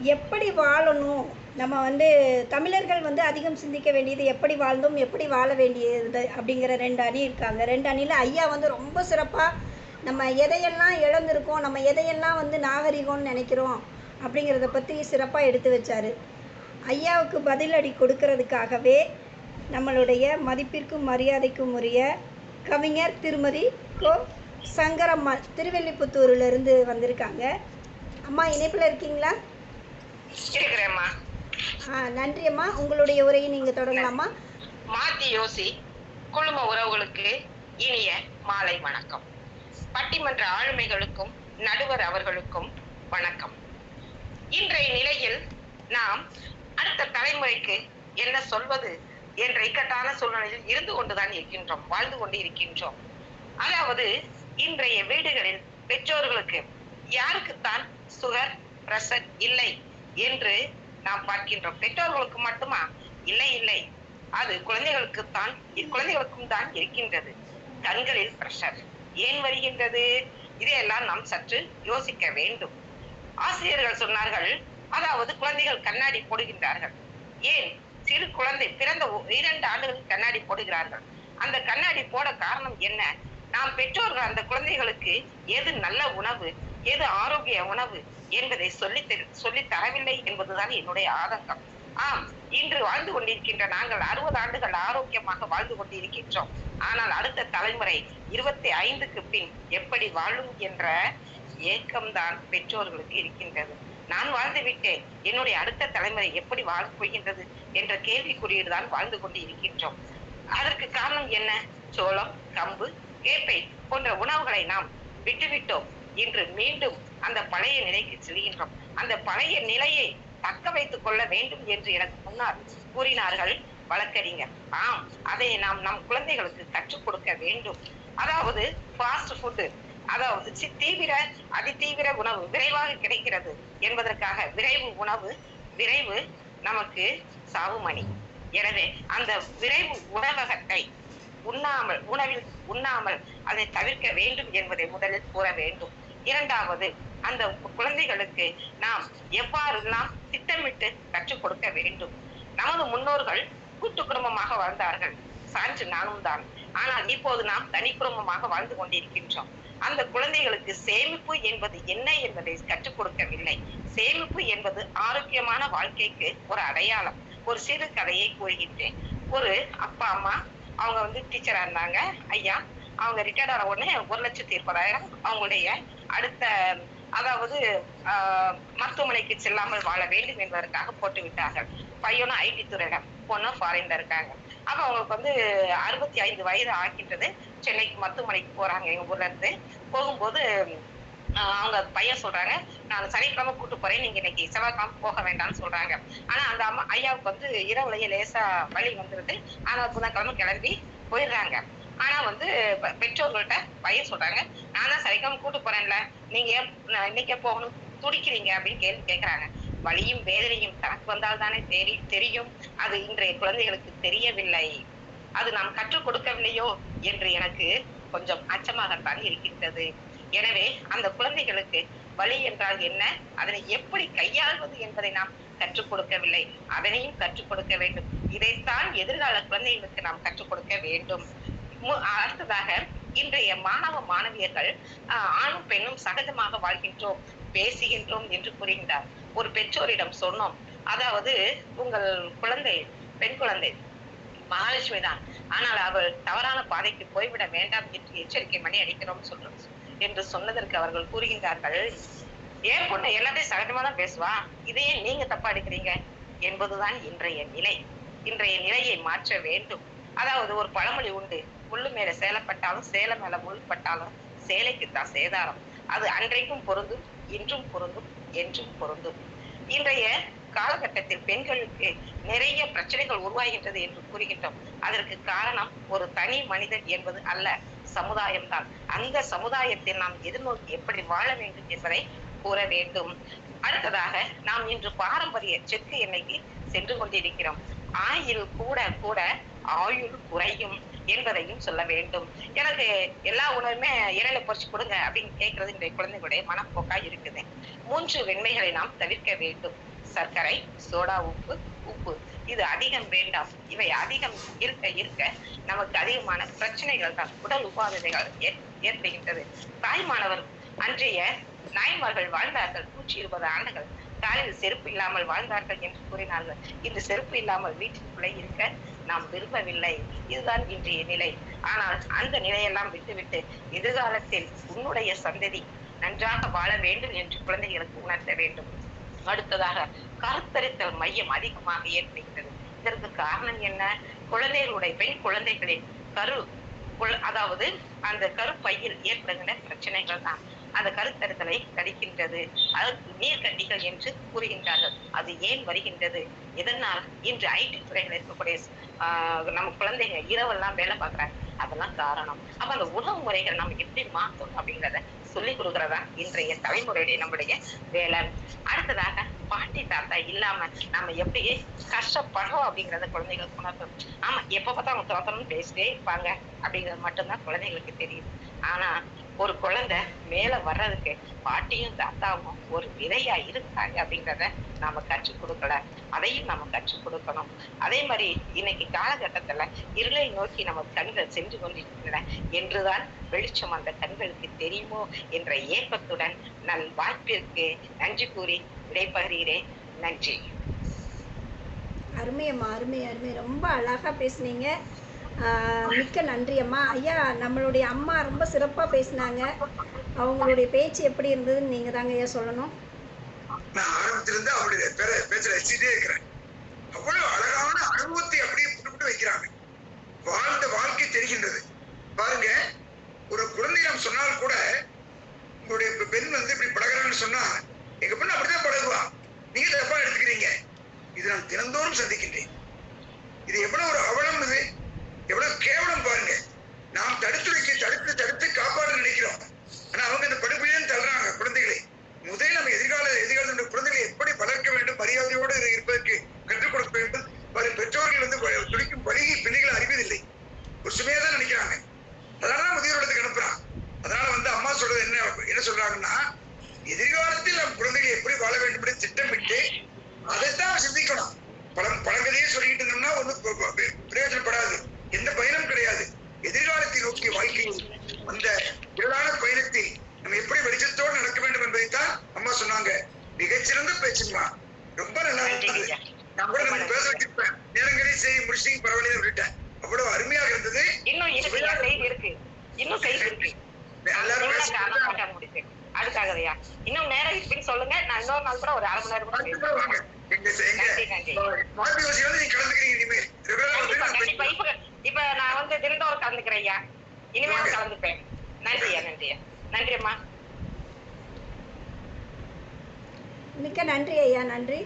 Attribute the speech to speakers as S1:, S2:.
S1: எப்படி வாழணும்? நம்ம வந்து தமிழர்கள் வந்து அதிகம் சிந்திக்க வேண்டியது எப்படி வாழ்ந்தோம் எப்படி வாழ வேண்டியது அப்படிங்கிற ரெண்டு அணி இருக்காங்க. ரெண்டு அணியில் ஐயா வந்து ரொம்ப சிறப்பாக நம்ம எதையெல்லாம் இழந்திருக்கோம் நம்ம எதையெல்லாம் வந்து நாகரிகம்னு நினைக்கிறோம் அப்படிங்கிறத பற்றி சிறப்பாக எடுத்து வச்சார். ஐயாவுக்கு பதிலடி கொடுக்கறதுக்காகவே நம்மளுடைய மதிப்பிற்கும் மரியாதைக்கும் உரிய கவிஞர் திருமதி கோ. சங்கரம்மாள் திருவெல்லிபுத்தூரிலிருந்து வந்திருக்காங்க. அம்மா இணைப்பில் இருக்கீங்களா?
S2: இருக்கிறேம்மா
S1: ஆ நன்றி அம்மா உங்களுடைய உரையை நீங்கள் தொடங்கலாமா?
S2: மாத்தி யோசி. குழும உறவுகளுக்கு இனிய மாலை வணக்கம். பட்டிமன்ற ஆளுமைகளுக்கும் நடுவர் அவர்களுக்கும் வணக்கம். இன்றைய நிலையில் நாம் அடுத்த தலைமுறைக்கு என்ன சொல்வது என்ற இக்கட்டான சூழ்நிலையில் இருந்து கொண்டுதான் இருக்கின்றோம் வாழ்ந்து கொண்டு இருக்கின்றோம். அதாவது இன்றைய வீடுகளில் பெற்றோர்களுக்கு யாருக்குத்தான் சுகர் பிரஷர் இல்லை? என்று நாம் பார்க்கின்றோம். பெற்றோர்களுக்கு மட்டுமா? இல்லை இல்லை. அது குழந்தைகளுக்குத்தான் குழந்தைகளுக்கும் தான் இருக்கின்றது. கண்களில் பிரஷர் ஏன் வருகின்றது? இதையெல்லாம் நாம் சற்று யோசிக்க வேண்டும். ஆசிரியர்கள் சொன்னார்கள் அதாவது குழந்தைகள் கண்ணாடி போடுகின்றார்கள். ஏன்? சிறு குழந்தை பிறந்த இரண்டு ஆண்டுகள் கண்ணாடி போடுகிறார்கள். அந்த கண்ணாடி போட காரணம் என்ன? நாம் பெற்றோர்கள் அந்த குழந்தைகளுக்கு எது நல்ல உணவு? எது ஆரோக்கிய உணவு என்பதை சொல்லி சொல்லி தரவில்லை என்பதுதான் என்னுடைய ஆதங்கம். ஆம் இன்று வாழ்ந்து கொண்டிருக்கின்ற நாங்கள் அறுபது ஆண்டுகள் ஆரோக்கியமாக வாழ்ந்து கொண்டிருக்கின்றோம். ஆனால் அடுத்த தலைமுறை இருபத்தி ஐந்துக்கு பின் எப்படி வாழும் என்ற ஏக்கம்தான் பெற்றோர்களுக்கு இருக்கின்றது. நான் வாழ்ந்து விட்டேன் என்னுடைய அடுத்த தலைமுறை எப்படி வாழப் போகின்றது என்ற கேள்விக்குறியீடு தான் வாழ்ந்து கொண்டு இருக்கின்றோம் அதற்கு காரணம் என்ன? சோளம் கம்பு கேப்பை போன்ற உணவுகளை நாம் விட்டுவிட்டோம். இன்று மீண்டும் அந்த பழைய நிலைக்கு செல்கின்றோம். அந்த பழைய நிலையை தக்க வைத்துக் கொள்ள வேண்டும் என்று எனக்கு முன்னால் கூறினார்கள் வழக்கறிஞர். ஆம் அதை நாம் நம் குழந்தைகளுக்கு கற்றுக் கொடுக்க வேண்டும். அதாவது ஃபாஸ்ட் ஃபுட்டு அதாவது சி- தீவிர அதிதீவிர உணவு விரைவாக கிடைக்கிறது என்பதற்காக விரைவு உணவு விரைவு நமக்கு சாவுமணி எனவே அந்த விரைவு உணவகத்தை உண்ணாமல் உணவில் உண்ணாமல் அதை தவிர்க்க வேண்டும் என்பதை முதலில் கூற வேண்டும். இரண்டாவது அந்த குழந்தைகளுக்கு நாம் எவ்வாறெல்லாம் திட்டமிட்டு கற்றுக் கொடுக்க வேண்டும்? நமது முன்னோர்கள் கூட்டு குடும்பமாக வாழ்ந்தார்கள். சான்று நானும் தான். ஆனால் இப்போது நாம் தனி குடும்பமாக வாழ்ந்து கொண்டிருக்கின்றோம். அந்த குழந்தைகளுக்கு சேமிப்பு என்பது என்ன என்பதை கற்றுக் கொடுக்கவில்லை. சேமிப்பு என்பது ஆரோக்கியமான வாழ்க்கைக்கு ஒரு அடையாளம். ஒரு சிறு கதையை கூறுகின்றேன். ஒரு அப்பா அம்மா அவங்க வந்து டீச்சரா இருந்தாங்க. ஐயா அவங்க ரிட்டையர்ட் ஆன உடனே ஒரு லட்சத்தி இருபதாயிரம் அவங்களுடைய அடுத்த அதாவது ஆஹ், மருத்துவமனைக்கு செல்லாமல் வாழ வேண்டும் என்பதற்காக போட்டு விட்டார்கள். பையனும் ஐடி துறையில பொண்ணும் ஃபாரின்ல இருக்காங்க. அப்ப அவங்களுக்கு வந்து அறுபத்தி ஐந்து வயது ஆக்கின்றது சென்னைக்கு மருத்துவமனைக்கு போறாங்க எங்க ஊர்ல இருந்து. போகும்போது ஆஹ், அவங்க பையன் சொல்றாங்க நான் சனிக்கிழமை கூட்டு போறேன் நீங்க இன்னைக்கு செவ்வாய்க்கிழமை போக வேண்டாம்னு சொல்றாங்க. ஆனா அந்த அம்மா ஐயாவுக்கு வந்து இரவுலயே லேசா வழி வந்துருது. ஆனா புதன்கிழமை கிளம்பி போயிடுறாங்க. ஆனா வந்து பெற்றோர்கள்ட்ட பையன் சொல்றாங்க நான் தான் சரிக்காம கூட்டு போறேன்ல. நீங்க இன்னைக்கு போகணும்? துடிக்கிறீங்க? அப்படின்னு கேள்வி கேட்கறாங்க வழியும் வேதனையும் தனக்கு வந்தால் தானே தெரி தெரியும். அது இன்றைய குழந்தைகளுக்கு தெரியவில்லை. அது நாம் கற்றுக் கொடுக்கவில்லையோ என்று எனக்கு கொஞ்சம் அச்சமாகத்தான் இருக்கின்றது. எனவே அந்த குழந்தைகளுக்கு வலி என்றால் என்ன? அதனை எப்படி கையாள்வது என்பதை நாம் கற்றுக் கொடுக்கவில்லை. அதனையும் கற்றுக் கொடுக்க வேண்டும். இதைத்தான் எதிர்கால குழந்தைகளுக்கு நாம் கற்றுக் கொடுக்க வேண்டும். அடுத்ததாக இன்றைய மாணவ மாணவியர்கள் ஆணும் பெண்ணும் சகஜமாக வாழ்கின்றோம் பேசுகின்றோம் என்று கூறுகின்றார். ஒரு பெற்றோரிடம் சொன்னோம் அதாவது உங்கள் குழந்தை பெண் குழந்தை மகாலட்சுமி தான் ஆனால் அவள் தவறான பாதைக்கு போய்விட வேண்டாம் என்று எச்சரிக்கை மணி அடிக்கிறோம் சொல்றோம் என்று சொன்னதற்கு அவர்கள் கூறுகின்றார்கள். ஏன் பொண்ணு எல்லாத்தையும் சகஜமா தான் பேசுவா? இதையே நீங்க தப்பா எடுக்கிறீங்க? என்பதுதான் இன்றைய நிலை. இன்றைய நிலையை மாற்ற வேண்டும். அதாவது ஒரு பழமொழி உண்டு. முள்ளு மேல சேலப்பட்டாலும் சேலை மேல முள் பட்டாலும் சேலைக்கு தான் சேதாரம். அது அன்றைக்கும் பொருந்தும் இன்றும் பொருந்தும் என்றும் பொருந்தும். இன்றைய காலகட்டத்தில் பெண்களுக்கு நிறைய பிரச்சனைகள் உருவாகின்றது என்று கூறுகின்றோம். அதற்கு காரணம் ஒரு தனி மனிதன் என்பது அல்ல சமுதாயம் தான். அந்த சமுதாயத்தில் நாம் எதிர்நோக்கி எப்படி வாழ வேண்டும் என்பதை கூற வேண்டும். அடுத்ததாக நாம் இன்று பாரம்பரிய செக்கு எண்ணெய்க்கு சென்று கொண்டிருக்கிறோம். ஆயில் கூட கூட ஆயுள் குறையும். என்பதையும் சொல்ல வேண்டும். எனக்கு எல்லா உணவுமே இறையில பொறிச்சு கொடுங்க அப்படின்னு கேட்கறது இன்றைய குழந்தைகளுடைய மனப்போக்கா இருக்குது. மூன்று வெண்மைகளை நாம் தவிர்க்க வேண்டும். சர்க்கரை சோடா உப்பு உப்பு. இது அதிகம் வேண்டாம். இவை அதிகம் இருக்க இருக்க நமக்கு அதிகமான பிரச்சனைகள் தான். உடல் உபாதைகள் ஏற்- ஏற்படுகின்றது. தாய்மானவர் அன்றைய நாய்மார்கள் வாழ்ந்தார்கள். நூற்றி இருபது ஆண்டுகள். காலில் செருப்பு இல்லாமல் வாழ்ந்தார்கள் என்று கூறினார்கள். இந்த செருப்பு இல்லாமல் வீட்டிற்குள்ளே இருக்க நாம் விரும்பவில்லை. இதுதான் இன்றைய நிலை. ஆனால் அந்த நிலையெல்லாம் விட்டுவிட்டு எதிர்காலத்தில் உன்னுடைய சந்ததி நன்றாக வாழ வேண்டும் என்று குழந்தைகளுக்கு உணர்த்த வேண்டும். அடுத்ததாக கருத்தரித்தல் மையம் அதிகமாக ஏற்படுகிறது. இதற்கு காரணம் என்ன? குழந்தைகளுடைய பெண் குழந்தைகளின் கரு குழ- அதாவது அந்த கருப்பையில் ஏற்படுகின்ற பிரச்சனைகள் தான் அந்த கருத்தரித்தலை கடிக்கின்றது. அதற்கு நீர்க்கட்டிகள் என்று கூறுகின்றார்கள். அது ஏன் வருகின்றது? எதனால்? இன்று ஐடி துறைகள் இருக்கக்கூடிய ஆஹ், நம்ம குழந்தைங்க இரவெல்லாம் வேலை பார்க்குறாங்க. அதெல்லாம் காரணம். அப்ப அந்த உணவு முறைகள் நம்ம எப்படி மாத்தணும் அப்படிங்கிறத சொல்லி கொடுக்கறதா இன்றைய தலைமுறையுடைய நம்முடைய வேலை. அடுத்ததாக பாட்டி தாத்தா இல்லாம நம்ம எப்படி கஷ்டப்படுறோம் அப்படிங்கறத குழந்தைகளுக்கு உணர்த்தணும். ஆமா எப்ப பார்த்தா அவங்க தோத்தணும் பேசிட்டே இருப்பாங்க. அப்படிங்கிறது மட்டும்தான் குழந்தைகளுக்கு தெரியுது ஆனா ஒரு குழந்தை மேல வர்றதுக்கு பாட்டியும் தாத்தாவும் ஒரு விதையா இருக்காங்க அப்படிங்கிறத நாம கற்றுக் கொடுக்கல. அதையும் நம்ம கற்றுக் கொடுக்கணும். அதே மாதிரி இன்னைக்கு காலகட்டத்துல இருளை நோக்கி நம்ம கண்கள் சென்று கொண்டிருக்கின்றன. என்றுதான் வெளிச்சம் அந்த கண்களுக்கு தெரியுமோ என்ற ஏக்கத்துடன் நான் வாய்ப்பிற்கு நன்றி கூறி விடைபெறுகிறேன். நன்றி.
S1: அருமையம்மா அருமை அருமை. ரொம்ப அழகா பேசுனீங்க. மிக்க நன்றி அம்மா. ஐயா நம்மளுடைய அம்மா ரொம்ப சிறப்பாக பேசினாங்க. அவங்களுடைய பேச்சு எப்படி இருந்ததுன்னு நீங்கள் தாங்க ஐயா சொல்லணும்.
S3: நான் ஆரம்பத்திலிருந்து அவருடைய பேர பேச்ச ரசிச்சுட்டே இருக்கிறேன். அவ்வளவு அழகான அனுபவத்தை அப்படியே புட்டு வைக்கிறாங்க. வாழ்ந்த வாழ்க்கை தெரிகின்றது. பாருங்க ஒரு குழந்தையிடம் சொன்னால் கூட உங்களுடைய பெண் வந்து இப்படி பழகிறான்னு சொன்னா எங்க பெண் அப்படிதான் பழகுவா. நீங்க தப்பா எடுத்துக்கிறீங்க. இது நான் தினந்தோறும் சந்திக்கின்றேன். இது எவ்வளவு ஒரு அவலம் இது. எவ்வளவு கேவலம் பாருங்க. நாம் தடுத்து வைக்க தடுத்து தடுத்து காப்பாற்ற நினைக்கிறோம். ஆனா அவங்க இந்த படுப்பையும் தள்ளுறாங்க குழந்தைகளை. முதலில் நம்ம எதிர்கால எதிர்காலத்துடைய குழந்தைகளை எப்படி வளர்க்க வேண்டும் மரியாதையோடு இருப்பதற்கு கற்றுக் கொடுக்க வேண்டும் பல பெற்றோர்கள் வந்து வ- துடிக்கும் வழியை பிள்ளைகள் அறிவதில்லை ஒரு சுமையா தான் நினைக்கிறாங்க அதனாலதான் முதியோர்களுக்கு அனுப்புறான் அதனால வந்து அம்மா சொல்றது என்ன என்ன சொல்றாங்கன்னா எதிர்காலத்தில் நம் குழந்தைகள் எப்படி வாழ வேண்டும் என்று திட்டமிட்டு அதைத்தான் சிந்திக்கணும் பழம் பழங்கதையே சொல்லிட்டு இருந்தோம்னா ஒன்றும் பிரயோஜனப்படாது எந்த பயனும் கிடையாது எதிர்காலத்தை நோக்கிய வாழ்க்கையில் அந்த இருளான பயணத்தில் நம்ம எப்படி வெளிச்சத்தோடு நடக்க வேண்டும் என்பதைத்தான் அம்மா சொன்னாங்க மிகச்சிறந்த பேச்சுமா ரொம்ப நல்லா இருந்தது நான் கூட நம்ம பேச வச்சிருப்பேன் நேரங்களே செய்தி முடிச்சு பரவாயில்ல விட்டுட்டேன் அவ்வளவு அருமையாக இருந்தது
S2: இன்னும் இருக்கு ஐயா, செய்தி இருக்கு இன்னும் செய்தி இருக்கு
S3: எல்லாரும்
S2: நான்
S3: பேசுறது
S2: காரணம் காட்ட முடியுது அதுக்காகவையா இன்னும் நேரம் இருக்குன்னு சொல்லுங்க நான் இன்னொரு நாள் கூட ஒரு அரை மணி நேரம் கூட
S3: கண்டிப்பா
S2: பேசுறேன்.
S3: வாங்க. எங்க எங்க
S2: நன்றி, நன்றி.
S3: மாற்றி வச்சு வந்து நீங்க கலந்துக்கிறீங்க இனிமேல் ரெகுலரா வந்து
S2: கண்டிப்பா
S3: நான்
S2: கண்டிப்பா இப்ப இப்ப நான் வந்து தினந்தோறும் கலந்துக்கிறேன் ஐயா இனிமேலும்
S3: வாங்க.
S2: கலந்துப்பேன் நன்றி ஐயா நன்றி ஐயா நன்றி அம்மா
S1: மிக்க நன்றி ஐயா நன்றி.